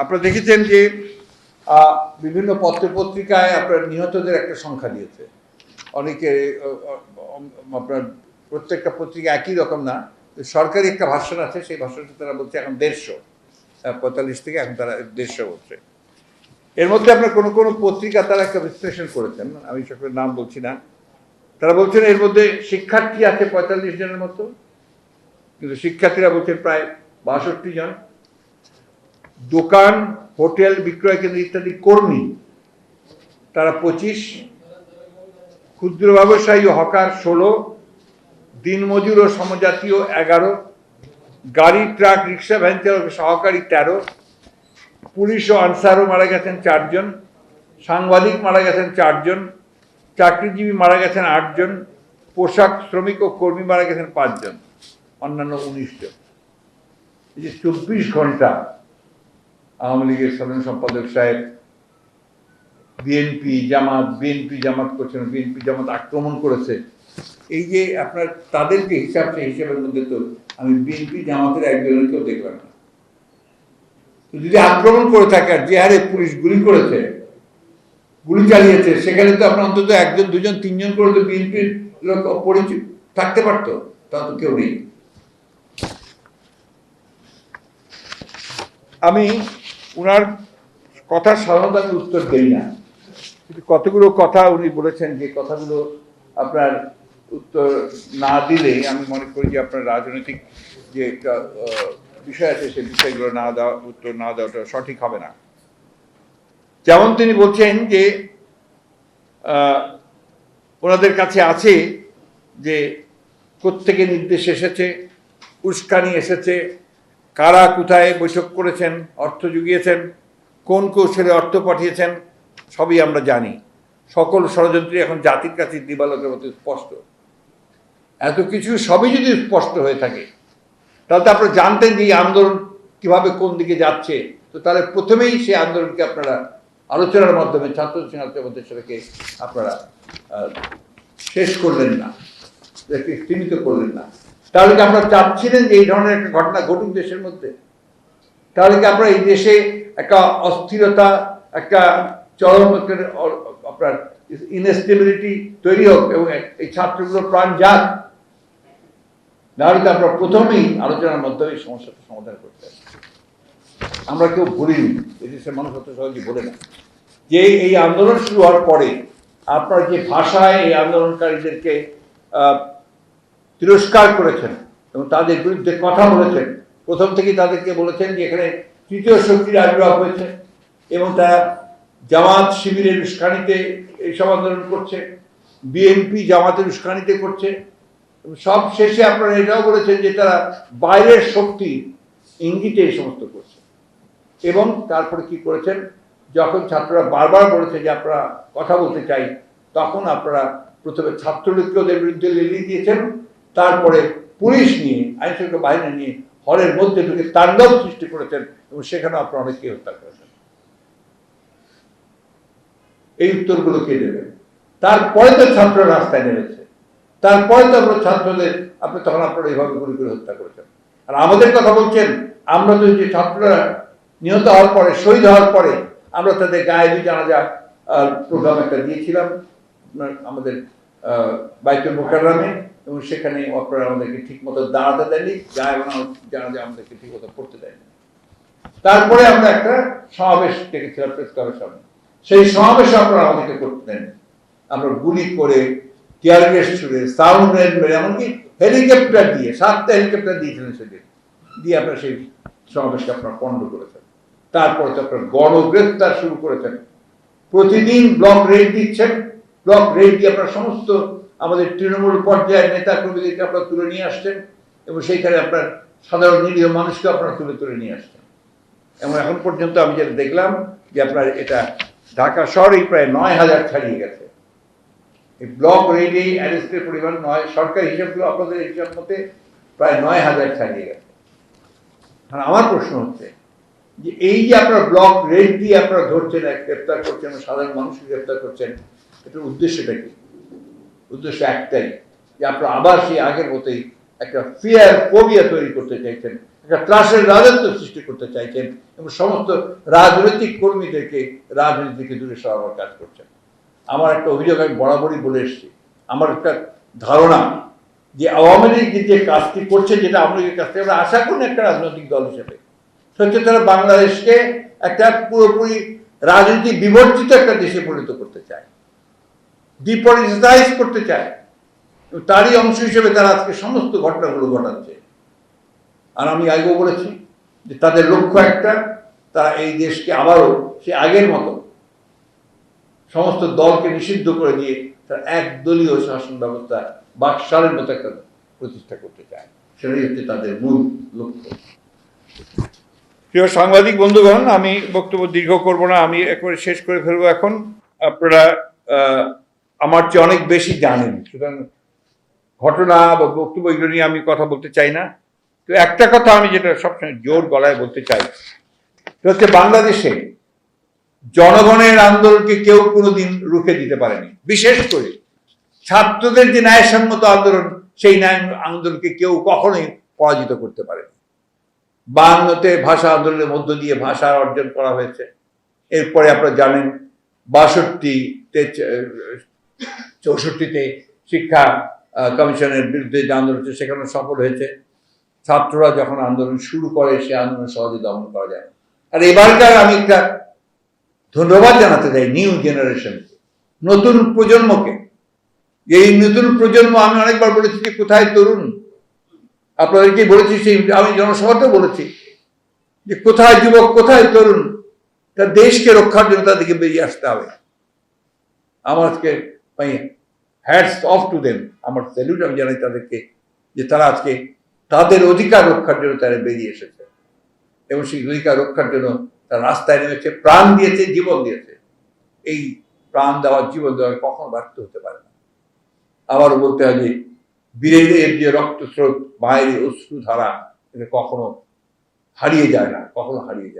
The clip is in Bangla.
আপনারা দেখেছেন যে বিভিন্ন পত্র পত্রিকায় আপনার নিহতদের একটা সংখ্যা দিয়েছে। অনেকে আপনার প্রত্যেকটা পত্রিকা একই রকম না সরকারি একটা ভাষণ আছে, সেই ভাষণটা তারা বলছে এখন দেড়শো পঁয়তাল্লিশ থেকে এখন তারা দেড়শো বলছে। এর মধ্যে আপনার কোনো কোনো পত্রিকা তারা একটা বিশ্লেষণ করেছেন, আমি সকলের নাম বলছি না। তারা বলছেন এর মধ্যে শিক্ষার্থী আছে পঁয়তাল্লিশ জনের মতো, কিন্তু শিক্ষার্থীরা বলছেন প্রায় বাষট্টি জন। দোকান, হোটেল, বিক্রয় কেন্দ্র ইত্যাদি কর্মী, তারা পঁচিশ। ক্ষুদ্র ব্যবসায়ী হকার ষোলো। দিনমজুর ও সমজাতীয় এগারো। গাড়ি, ট্রাক, রিক্সা, ভ্যান চালক সহকারী তেরো। পুলিশ ও আনসারও মারা গেছেন চারজন। সাংবাদিক মারা গেছেন চারজন। চাকরিজীবী মারা গেছেন আটজন। পোশাক শ্রমিক ও কর্মী মারা গেছেন পাঁচজন। অন্যান্য উনিশজন। এই যে চব্বিশ ঘণ্টা আওয়ামী লীগের সাধারণ সম্পাদক সাহেব বিএনপি, জামাত বিএনপি জামাত করছেন, বিএনপি জামাত আক্রমণ করেছে। এই যে আপনার তাদেরকে হিসাব সেই হিসাবের মধ্যে তো আমি বিএনপি জামাতের একজনকেও দেখলাম না। যদি আক্রমণ করে থাকে আর যে হারে পুলিশ গুলি করেছে, গুলি চালিয়েছে, সেখানে তো আপনার অন্তত একজন, দুজন, তিনজন করে তো বিএনপির লোক পরিচিত থাকতে পারতো তা তো কেউ নেই। আমি ওনার কথা সাধারণত আমি উত্তর দেই না। কিন্তু কতগুলো কথা উনি বলেছেন, যে কথাগুলো আপনার উত্তর না দিলে আমি মনে করি যে আপনার রাজনৈতিক যে একটা বিষয় আছে, সেই বিষয়গুলো না দেওয়া, উত্তর না দেওয়াটা সঠিক হবে না। যেমন তিনি বলছেন যে ওনাদের কাছে আছে যে প্রত্যেকে নির্দেশ এসেছে, উস্কানি এসেছে কারা কোথায় বৈঠক করেছেন, অর্থ জুগিয়েছেন, কোন কৌশলে অর্থ পাঠিয়েছেন, সবই আমরা জানি। সকল ষড়যন্ত্রী এখন জাতির কাছে দিবালোকের মতো স্পষ্ট। এত কিছু সবই যদি স্পষ্ট হয়ে থাকে, তাহলে তো আপনারা জানতেন যে এই আন্দোলন কীভাবে কোন দিকে যাচ্ছে। তো তাহলে প্রথমেই সেই আন্দোলনকে আপনারা আলোচনার মাধ্যমে ছাত্র ছাত্রীদের মধ্যে সেটাকে আপনারা শেষ করলেন না সীমিত করলেন না। তাহলে কি আপনারা চাচ্ছিলেন যে এই ধরনের একটা ঘটনা ঘটুক দেশের মধ্যে তাহলে কি আপনারা এই দেশে একটা অস্থিরতা, একটা চরম আপনার ইনস্টেবিলিটি তৈরি হোক এবং এই ছাত্রগুলোর প্রাণ যাক নাহলে তো আমরা প্রথমেই আলোচনার মাধ্যমে এই সমস্যাটা সমাধান করতে হবে। আমরা কেউ ভুলিনি, এই দেশের মানুষ অত সহজে বলে না যে এই আন্দোলন শুরু হওয়ার পরে আপনার যে ভাষায় এই আন্দোলনকারীদেরকে তিরস্কার করেছেন এবং তাদের বিরুদ্ধে কথা বলেছেন। প্রথম থেকেই তাদেরকে বলেছেন যে এখানে তৃতীয় শক্তির আবির্ভাব হয়েছে এবং তারা জামাত শিবিরের উস্কানিতে এইসব আন্দোলন করছে, বিএনপি জামাতের উস্কানিতে করছে। সব শেষে আপনারা এটাও বলেছেন যে তারা বাইরের শক্তি ইঙ্গিতে এই সমস্ত করছে। এবং তারপরে কি করেছেন? যখন ছাত্ররা বারবার বলেছে যে আপনারা কথা বলতে চাই, তখন আপনারা প্রথমে ছাত্রলীগকে ওদের বিরুদ্ধে লেলিয়ে দিয়েছেন। তারপরে পুলিশ নিয়ে আইন শৃঙ্খলা বাহিনী নিয়ে হলের মধ্যে ঢুকে তাণ্ডব সৃষ্টি করেছেন এবং সেখানে আপনারা অনেককে হত্যা করেছেন। এই উত্তরগুলো কে দেবেন তারপরে তো ছাত্ররা রাস্তায় নেমেছে। তারপরে তো আপনার ছাত্রদের, আপনি তখন আপনারা এইভাবে গুলি করে হত্যা করেছেন। আর আমাদের কথা বলছেন, আমরা তো যে ছাত্ররা নিহত হওয়ার পরে, শহীদ হওয়ার পরে, আমরা তাদের গায়ে গায়েবী জানাজা প্রোগ্রাম একটা দিয়েছিলাম আমাদের বাইতুল মোকাররামে। এবং সেখানে আপনারা আমাদেরকে ঠিক মতো দাঁড়াতে দেয়নি গায়ে জানাজা আমাদেরকে ঠিক মতো পড়তে দেয়নি। তারপরে আমরা একটা সমাবেশ ডেকেছিলাম প্রেস ক্লাবের সামনে সেই সমাবেশ আপনারা আমাদেরকে করতে দেন। আমরা গুলি করে, টিয়ার গ্যাস ছুড়ে, সাউন্ড রেন মেরে, এমনকি হেলিকপ্টার দিয়ে, সাতটা হেলিকপ্টার দিয়েছিলেন সেদিন, দিয়ে আপনারা সেই সমাবেশকে আপনারা পণ্ড করেছেন। তারপরে তো আপনার গণগ্রেপ্তার শুরু করেছেন। প্রতিদিন ব্লক রেড দিচ্ছেন। ব্লক রেড দিয়ে আপনার সমস্ত আমাদের তৃণমূল পর্যায়ের নেতা কর্মীদেরকে আপনারা তুলে নিয়ে আসছেন এবং সেইখানে আপনার সাধারণ নিরীহ মানুষকে আপনারা তুলে তুলে নিয়ে আসছেন। এবং এখন পর্যন্ত আমি যেটা দেখলাম যে আপনার এটা ঢাকা শহরেই প্রায় নয় হাজার ছাড়িয়ে গেছে। এই ব্লক রেডে অ্যারেস্টের পরিমাণ নয়, সরকারি হিসাবগুলো আপনাদের হিসাব মতে প্রায় নয় হাজার ছাড়িয়ে গেছে। আর আমার প্রশ্ন হচ্ছে যে এই যে আপনারা ব্লক রেড দিয়ে আপনারা ধরছেন গ্রেপ্তার করছেন, সাধারণ মানুষকে গ্রেপ্তার করছেন, এটার উদ্দেশ্যটা কি? উদ্দেশ্য একটাই যে আপনারা আবার সেই আগের মতোই একটা ফিয়ার ফোবিয়া তৈরি করতে চাইছেন, একটা ত্রাসের রাজত্ব সৃষ্টি করতে চাইছেন এবং সমস্ত রাজনৈতিক কর্মীদেরকে রাজনীতি থেকে দূরে সরাবার কাজ করছেন। আমার একটা অভিযোগ আমি বরাবরই বলে এসেছি। আমার একটা ধারণা যে আওয়ামী লীগ যে কাজটি করছে যেটা লীগের কাছ থেকে আমরা আশা করি একটা রাজনৈতিক দল হিসেবে। হচ্ছে তারা বাংলাদেশকে একটা পুরোপুরি রাজনীতি বিবর্জিত একটা দেশে পরিণত করতে চায়। ডিপলিটিসাইজ করতে চায় তারই অংশ হিসেবে তারা আজকে সমস্ত ঘটনাগুলো ঘটাচ্ছে। আর আমি আগেও বলেছি যে তাদের লক্ষ্য একটা, তারা এই দেশকে আবারও সে আগের মতো সমস্ত দলকে নিষিদ্ধ করে দিয়ে তারা একদলীয় শাসন ব্যবস্থা বাকশালের মতো একটা প্রতিষ্ঠা করতে চায়। সেটাই হচ্ছে তাদের মূল লক্ষ্য। প্রিয় সাংবাদিক বন্ধুগণ, আমি বক্তব্য দীর্ঘ করব না, আমি একবারে শেষ করে ফেলব এখন। আপনারা আমার চেয়ে অনেক বেশি জানেন। সুতরাং ঘটনা বা বক্তব্য এগুলো নিয়ে আমি কথা বলতে চাই না। তো একটা কথা আমি যেটা সবসময় জোর গলায় বলতে চাই। হচ্ছে বাংলাদেশে জনগণের আন্দোলনকে কেউ কোনোদিন রুখে দিতে পারেনি। বিশেষ করে ছাত্রদের যে ন্যায়সম্মত আন্দোলন, সেই ন্যায় আন্দোলনকে কেউ কখনোই পরাজিত করতে পারেনি। বাংলাতে ভাষা আন্দোলনের মধ্য দিয়ে ভাষা অর্জন করা হয়েছে। এরপরে আপনারা জানেন বাষট্টিতে চৌষট্টিতে শিক্ষা কমিশনের বিরুদ্ধে যে আন্দোলন হচ্ছে, সেখানে সফল হয়েছে। ছাত্ররা যখন আন্দোলন শুরু করে, সে আন্দোলন সহজে দমন করা যায় আর এবারকার আমি একটা ধন্যবাদ জানাতে চাই নিউ জেনারেশনকে নতুন প্রজন্মকে। এই নতুন প্রজন্ম, আমি অনেকবার বলেছি যে কোথায় তরুণ? আপনাদেরকে বলেছি সেই, আমি জনসভাতেও বলেছি যে কোথায় যুবক, কোথায় তরুণ? তা দেশকে রক্ষার জন্য তাদেরকে বেরিয়ে আসতে হবে। আমার আজকে হ্যাডস অফ টু দেম আমার স্যালুট আমি জানাই তাদেরকে যে তারা আজকে তাদের অধিকার রক্ষার জন্য তারা বেরিয়ে এসেছে। এবং সেই অধিকার রক্ষার জন্য তারা রাস্তায় নেমেছে, প্রাণ দিয়েছে, জীবন দিয়েছে। এই প্রাণ দেওয়ার জীবন দেওয়া কখনো ব্যর্থ হতে পারে না। আবারও বলতে হয় যে বীরের যে রক্তস্রোত, মায়ের অশ্রু ধারা এটা কখনো হারিয়ে যায় না, কখনো হারিয়ে যায়